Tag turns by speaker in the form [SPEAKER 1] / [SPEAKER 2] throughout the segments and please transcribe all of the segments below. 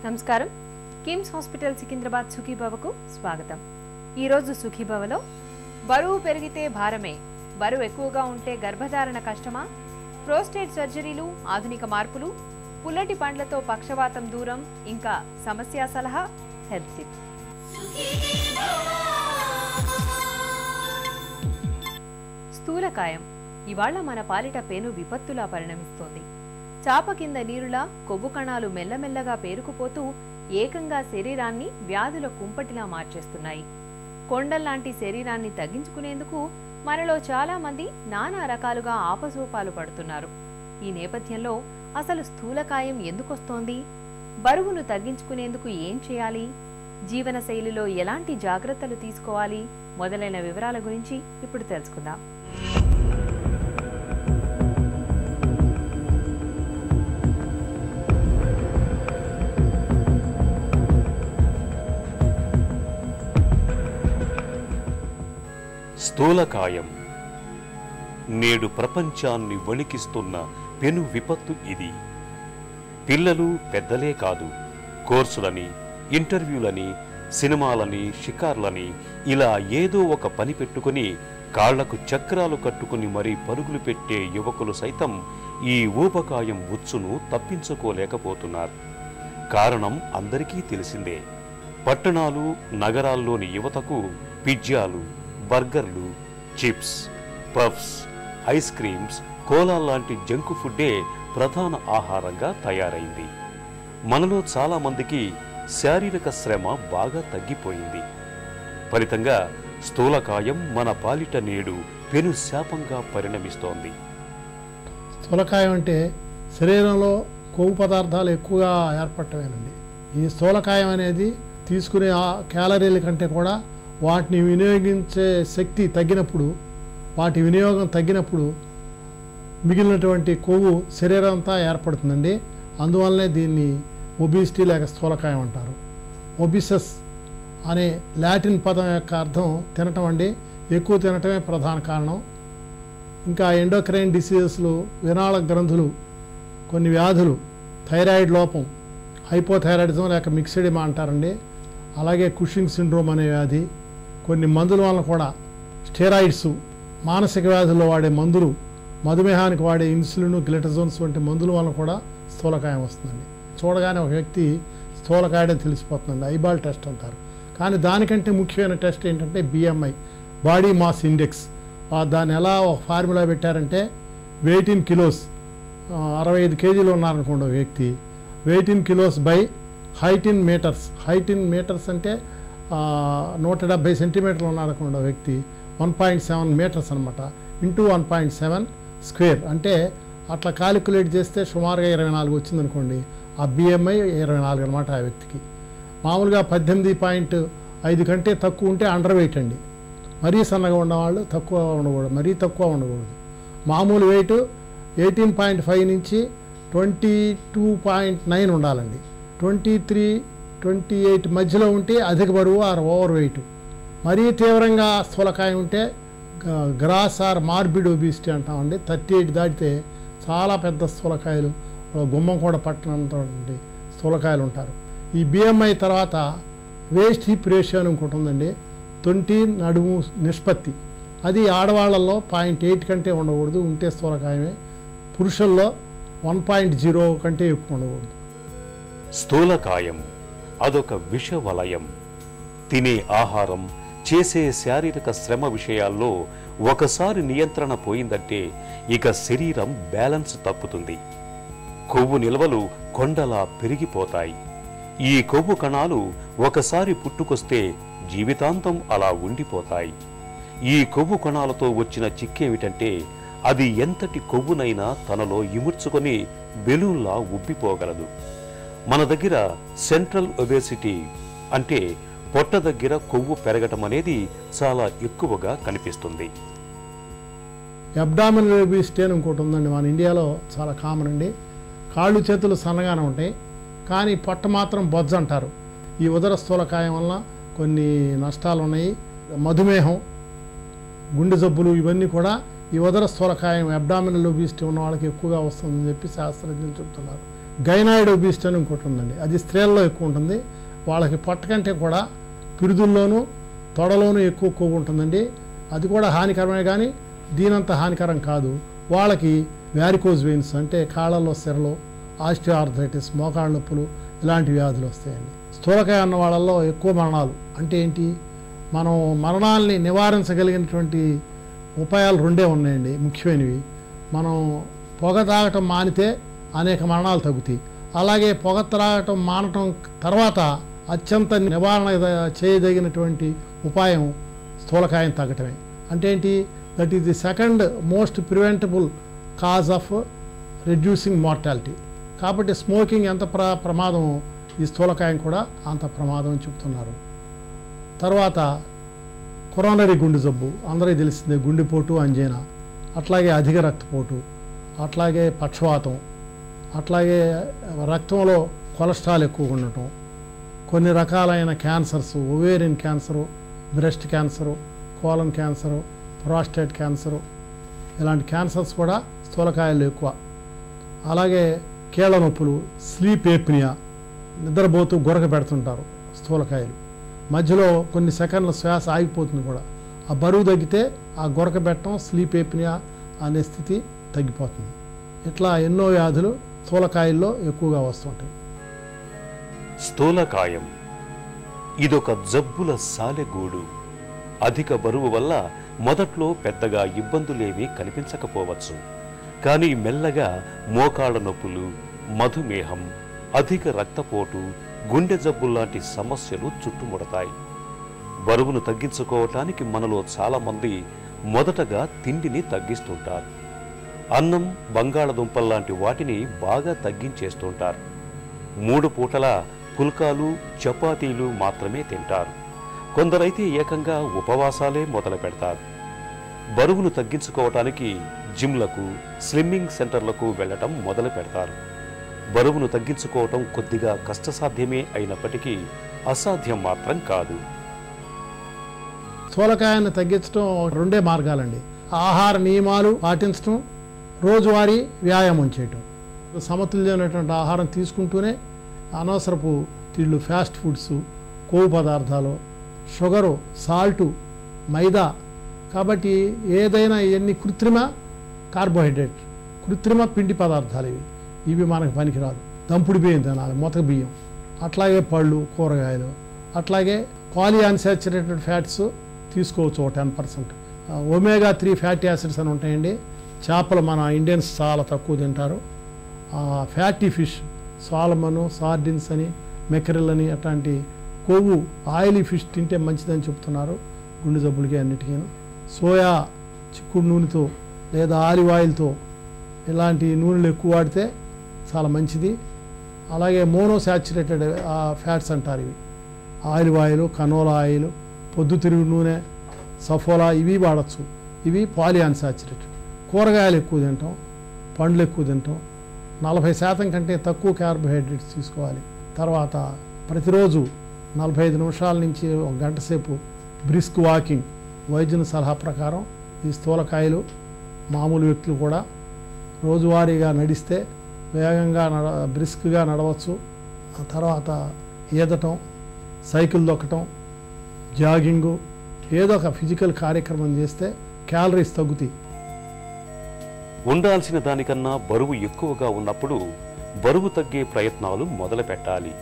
[SPEAKER 1] నమస్కారం. కిమ్స్ హాస్పిటల్ సికింద్రాబాద్ సుఖీభవకు స్వాగతం. ఈరోజు సుఖీభవలో బరువు పెరిగితే భారమే బరువు ఎక్కువగా ఉంటే గర్భధారణ కష్టమా? ప్రోస్టేట్ సర్జరీలు ఆధునిక మార్పులు పుల్లటి పండ్లతో పక్షవాతం దూరం ఇంకా సమస్య సలహా హెల్త్ టిప్. స్థూలకాయం. ఇవాళ మన పాలిట పేను విపత్తులా పరిణమిస్తోంది. చాప కింద నీరులా కొవ్వు కణాలు మెల్లమెల్లగా పేరుకుపోతూ ఏకంగా శరీరాన్ని వ్యాధుల కుంపటిలా మార్చేస్తున్నాయి. కొండల్లాంటి శరీరాన్ని తగ్గించుకునేందుకు మనలో చాలా మంది నానా రకాలుగా ఆపసూపాలు పడుతున్నారు. ఈ నేపథ్యంలో అసలు స్థూలకాయం ఎందుకొస్తోంది? బరువును తగ్గించుకునేందుకు ఏం చేయాలి? జీవనశైలిలో ఎలాంటి జాగ్రత్తలు తీసుకోవాలి? మొదలైన వివరాల గురించి ఇప్పుడు తెలుసుకుందాం.
[SPEAKER 2] స్థూలకాయం. నేడు ప్రపంచాన్ని వణికిస్తున్న పెను విపత్తు ఇది. పిల్లలు పెద్దలే కాదు కోర్సులని ఇంటర్వ్యూలని సినిమాలని షికార్లని ఇలా ఏదో ఒక పని పెట్టుకుని కాళ్ళకు చక్రాలు కట్టుకుని మరీ పరుగులు పెట్టే యువకులు సైతం ఈ ఊబకాయం ఉచ్చును తప్పించుకోలేకపోతున్నారు. కారణం అందరికీ తెలిసిందే. పట్టణాలు నగరాల్లోని యువతకు పిజ్జాలు బర్గర్లు chips puffs ice creams cola లాంటి జంక్ ఫుడ్డే ప్రధాన ఆహారంగా తయారైంది. మనలో చాలా మందికి శారీరక శ్రమ బాగా తగ్గిపోయింది. ఫలితంగా స్థూలకాయం మన పాలిట నేడు పెను శాపంగా పరిణమిస్తోంది.
[SPEAKER 3] స్థూలకాయం అంటే శరీరంలో కొవ్వు పదార్థాలు ఎక్కువగా ఏర్పడటమేనండి. ఈ స్థూలకాయం అనేది తీసుకునే క్యాలరీల కంటే కూడా వాటిని వినియోగించే శక్తి తగ్గినప్పుడు వాటి వినియోగం తగ్గినప్పుడు మిగిలినటువంటి కొవ్వు శరీరం అంతా ఏర్పడుతుందండి. అందువల్లనే దీన్ని ఒబిసిటీ లేక స్థూలకాయం అంటారు. ఒబిసస్ అనే లాటిన్ పదం యొక్క అర్థం తినటం అండి. ఎక్కువ తినటమే ప్రధాన కారణం. ఇంకా ఎండోక్రైన్ డిసీజెస్లు వినాళ గ్రంథులు కొన్ని వ్యాధులు థైరాయిడ్ లోపం హైపోథైరాయిడిజం లేక మిక్సిడిమా అంటారండి. అలాగే కుషింగ్ సిండ్రోమ్ అనే వ్యాధి కొన్ని మందుల వలన కూడా స్టెరాయిడ్స్ మానసిక వ్యాధుల్లో వాడే మందులు మధుమేహానికి వాడే ఇన్సులిన్ గ్లిటజోన్స్ వంటి మందుల వలన కూడా స్థూలకాయం వస్తుందండి. చూడగానే ఒక వ్యక్తి స్థూలకాయడం తెలిసిపోతుందండి. ఐబాల్ టెస్ట్ అంటారు. కానీ దానికంటే ముఖ్యమైన టెస్ట్ ఏంటంటే బిఎంఐ బాడీ మాస్ ఇండెక్స్. దాన్ని ఎలా ఒక ఫార్ములా పెట్టారంటే వెయిట్ ఇన్ కిలోస్ అరవై ఐదు కేజీలు ఉన్నారనుకోండి ఒక వ్యక్తి. Weight in kilos by height in metres. Height in metres అంటే నూట డెబ్బై సెంటీమీటర్లు ఉన్నారనుకున్న వ్యక్తి వన్ పాయింట్ సెవెన్ మీటర్స్ అనమాట into one point seven square. అంటే అట్లా క్యాలిక్యులేట్ చేస్తే సుమారుగా ఇరవై నాలుగు వచ్చిందనుకోండి ఆ బిఎంఐ ఇరవై నాలుగు అనమాట ఆ వ్యక్తికి. మామూలుగా పద్దెనిమిది పాయింట్ ఐదు కంటే తక్కువ ఉంటే అండర్ వెయిట్ అండి. మరీ సన్నగా ఉన్నవాళ్ళు తక్కువ ఉండకూడదు మరీ తక్కువ ఉండకూడదు. మామూలు వెయిట్ ఎయిటీన్ పాయింట్ ఫైవ్ నుంచి ట్వంటీ టూ పాయింట్ నైన్ ఉండాలండి. ట్వంటీ త్రీ ట్వంటీ ఎయిట్ మధ్యలో ఉంటే అధిక బరువు ఆర్ ఓవర్ వెయిట్. మరీ తీవ్రంగా స్థూలకాయం ఉంటే గ్రాస్ ఆర్ మార్బిడ్ ఒబిసిటీ అంటామండి. థర్టీ ఎయిట్ దాటితే చాలా పెద్ద స్థూలకాయలు గుమ్మం కూడా పట్టినటువంటి స్థూలకాయలు ఉంటారు. ఈ బిఎంఐ తర్వాత వేస్ట్ హిప్ రేషియో అని ఇంకోటి ఉందండి. తొంటి నడుము నిష్పత్తి. అది ఆడవాళ్ళల్లో పాయింట్ ఎయిట్ కంటే ఉండకూడదు ఉంటే స్థూలకాయమే పురుషుల్లో వన్ పాయింట్ జీరో కంటే ఎక్కువ ఉండకూడదు.
[SPEAKER 2] స్థూలకాయం అదొక విషవలయం. తినే ఆహారం చేసే శారీరక శ్రమ విషయాల్లో ఒకసారి నియంత్రణ పోయిందంటే ఇక శరీరం బ్యాలెన్స్ తప్పుతుంది. కొవ్వు నిల్వలు కొండలా పెరిగిపోతాయి. ఈ కొవ్వు కణాలు ఒకసారి పుట్టుకొస్తే జీవితాంతం అలా ఉండిపోతాయి. ఈ కొవ్వు కణాలతో వచ్చిన చిక్కేమిటంటే అది ఎంతటి కొవ్వునైనా తనలో ఇముడ్చుకొని బెలూన్లా ఉబ్బిపోగలదు. మన దగ్గర సెంట్రల్ ఒబేసిటీ అంటే పొట్ట దగ్గర కొవ్వు పెరగటం అనేది చాలా ఎక్కువగా కనిపిస్తుంది.
[SPEAKER 3] అబ్డామినల్ ఒబేసిటీ అని ఇంకోటి ఉందండి. మన ఇండియాలో చాలా కామన్ అండి. కాళ్ళు చేతులు సన్నగానే ఉంటాయి. కానీ పొట్ట మాత్రం బొజ్జ అంటారు. ఈ ఉదర స్థూలకాయం వల్ల కొన్ని నష్టాలు ఉన్నాయి. మధుమేహం గుండె జబ్బులు ఇవన్నీ కూడా ఈ ఉదర స్థూలకాయం అబ్డామినల్ ఒబిసిటీ ఉన్న వాళ్ళకి ఎక్కువగా వస్తుందని చెప్పి శాస్త్రజ్ఞులు చెప్తున్నారు. గైనాయిడ్ ఒబీసిటీ అని ఇంకోటి ఉందండి. అది స్త్రీల్లో ఎక్కువ ఉంటుంది. వాళ్ళకి పొట్ట కంటే కూడా పిరుదుల్లోనూ తొడలోనూ ఎక్కువ కొవ్వు ఉంటుందండి. అది కూడా హానికరమే కానీ దీనంత హానికరం కాదు. వాళ్ళకి వ్యారికోజ్ వెయిన్స్ అంటే కాళ్ళల్లో సిరలు ఆస్టియోఆర్థరైటిస్ మోకాళ్ళ నొప్పులు ఇలాంటి వ్యాధులు వస్తాయండి. స్థూలకాయ అన్న వాళ్ళల్లో ఎక్కువ మరణాలు అంటే ఏంటి? మనం మరణాలని నివారించగలిగినటువంటి ఉపాయాలు రెండే ఉన్నాయండి. ముఖ్యమైనవి. మనం పొగ తాగటం మానితే అనేక మరణాలు తగ్గుతాయి. అలాగే పొగ త్రాగటం మానటం తర్వాత అత్యంత నివారణ చేయదగినటువంటి ఉపాయం స్థూలకాయం తగ్గటమే. అంటే ఏంటి? That is the second most preventable cause of reducing mortality కాబట్టి స్మోకింగ్ ఎంత ప్ర ప్రమాదం ఈ స్థూలకాయం కూడా అంత ప్రమాదం అని చెప్తున్నారు. తర్వాత కొరోనరీ గుండె జబ్బు. అందరికీ తెలిసిందే గుండెపోటు అంజేనా. అట్లాగే అధిక రక్తపోటు. అట్లాగే పక్షవాతం. అట్లాగే రక్తంలో కొలెస్ట్రాల్ ఎక్కువ ఉండటం కొన్ని రకాలైన cancers ovarian cancer breast cancer colon cancer prostate cancer ఇలాంటి క్యాన్సర్స్ కూడా స్థూలకాయలు ఎక్కువ. అలాగే కీళ్ళ నొప్పులు స్లీప్ ఏప్నియా నిద్రపోతూ గొరక పెడుతుంటారు స్థూలకాయలు. మధ్యలో కొన్ని సెకండ్ల శ్వాస ఆగిపోతుంది కూడా. ఆ బరువు తగ్గితే ఆ గొరక పెట్టడం స్లీప్ ఏప్నియా అనే స్థితి తగ్గిపోతుంది. ఇట్లా ఎన్నో వ్యాధులు స్థూలకాయల్లో ఎక్కువగా వస్తుంటాయి.
[SPEAKER 2] స్థూలకాయం. ఇదొక జబ్బుల సాలెగూడు. అధిక బరువు వల్ల మొదట్లో పెద్దగా ఇబ్బందులేమీ కనిపించకపోవచ్చు. కానీ మెల్లగా మోకాళ్ళ నొప్పులు మధుమేహం అధిక రక్తపోటు గుండె జబ్బుల్లాంటి సమస్యలు చుట్టుముడతాయి. బరువును తగ్గించుకోవటానికి మనలో చాలామంది మొదటగా తిండిని తగ్గిస్తుంటారు. అన్నం బంగాళదుంపల్లాంటి వాటిని బాగా తగ్గించేస్తుంటారు. మూడు పూటల పుల్కాలు చపాతీలు మాత్రమే తింటారు. కొందరైతే ఏకంగా ఉపవాసాలే మొదలు పెడతారు. బరువును తగ్గించుకోవటానికి జిమ్లకు స్లిమ్మింగ్ సెంటర్లకు వెళ్ళటం మొదలు పెడతారు. బరువును తగ్గించుకోవటం కొద్దిగా కష్టసాధ్యమే అయినప్పటికీ అసాధ్యం మాత్రం కాదు.
[SPEAKER 3] స్థూలకాయాన్ని తగ్గించడం రెండే మార్గాలండి. ఆహార నియమాలు పాటించడం రోజువారీ వ్యాయామం చేయటం. సమతుల్యమైనటువంటి ఆహారం తీసుకుంటూనే అనవసరపు తిళ్ళు ఫాస్ట్ ఫుడ్స్ కొవ్వు పదార్థాలు షుగరు సాల్టు మైదా కాబట్టి ఏదైనా ఇవన్నీ కృత్రిమ కార్బోహైడ్రేట్ కృత్రిమ పిండి పదార్థాలు ఇవి. ఇవి మనకు పనికిరాదు. దంపుడు బియ్యం తినాలి మొతక బియ్యం. అట్లాగే పళ్ళు కూరగాయలు అట్లాగే పాలీ అన్సాచురేటెడ్ ఫ్యాట్స్ తీసుకోవచ్చు ఒక ten percent. Omega three fatty acids అని ఉంటాయండి. చేపలు మన ఇండియన్స్ చాలా తక్కువ తింటారు. ఫ్యాటీ ఫిష్ సాల్మను సార్డిన్స్ అని మెకరిల్ అని అట్లాంటి కొవ్వు ఆయిలీ ఫిష్ తింటే మంచిదని చెప్తున్నారు గుండె జబ్బులకి అన్నిటికీ. సోయా చిక్కుడు నూనెతో లేదా ఆలివ్ ఆయిల్తో ఇలాంటి నూనెలు ఎక్కువ వాడితే చాలా మంచిది. అలాగే మోనోసాచురేటెడ్ ఫ్యాట్స్ అంటారు ఇవి. ఆలివ్ ఆయిల్ కనోలా ఆయిల్ పొద్దుతిరుగు నూనె సఫోలా ఇవి వాడచ్చు. ఇవి పాలియాన్సాచురేటెడ్. కూరగాయలు ఎక్కువ తింటాం పండ్లు ఎక్కువ తింటాం నలభై శాతం కంటే తక్కువ కార్బోహైడ్రేట్స్ తీసుకోవాలి. తర్వాత ప్రతిరోజు నలభై ఐదు నిమిషాల నుంచి ఒక గంట సేపు బ్రిస్క్ వాకింగ్ వైద్యుని సలహా ప్రకారం ఈ స్థూలకాయలు మామూలు వ్యక్తులు కూడా రోజువారీగా నడిస్తే వేగంగా నడ బ్రిస్క్గా నడవచ్చు. ఆ తర్వాత ఈదటం సైకిల్ దొక్కటం జాగింగు ఏదో ఒక ఫిజికల్ కార్యక్రమం చేస్తే క్యాలరీస్ తగ్గుతాయి.
[SPEAKER 2] ఉండాల్సిన దానికన్నా బరువు ఎక్కువగా ఉన్నప్పుడు బరువు తగ్గే ప్రయత్నాలు మొదలు పెట్టాలి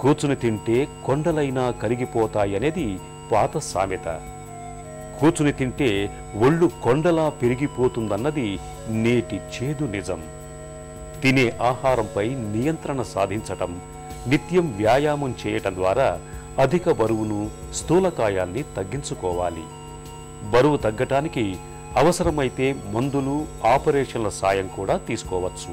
[SPEAKER 2] కూర్చుని తింటే కొండలైనా కరిగిపోతాయనేది పాత సామెత. కూర్చుని తింటే ఒళ్ళు కొండలా పెరిగిపోతుందన్నది నేటి చేదు నిజం. తినే ఆహారంపై నియంత్రణ సాధించటం నిత్యం వ్యాయామం చేయటం ద్వారా అధిక బరువును స్థూలకాయాన్ని తగ్గించుకోవాలి. బరువు తగ్గటానికి అవసరమైతే మందులు ఆపరేషన్ల సాయం కూడా తీసుకోవచ్చు.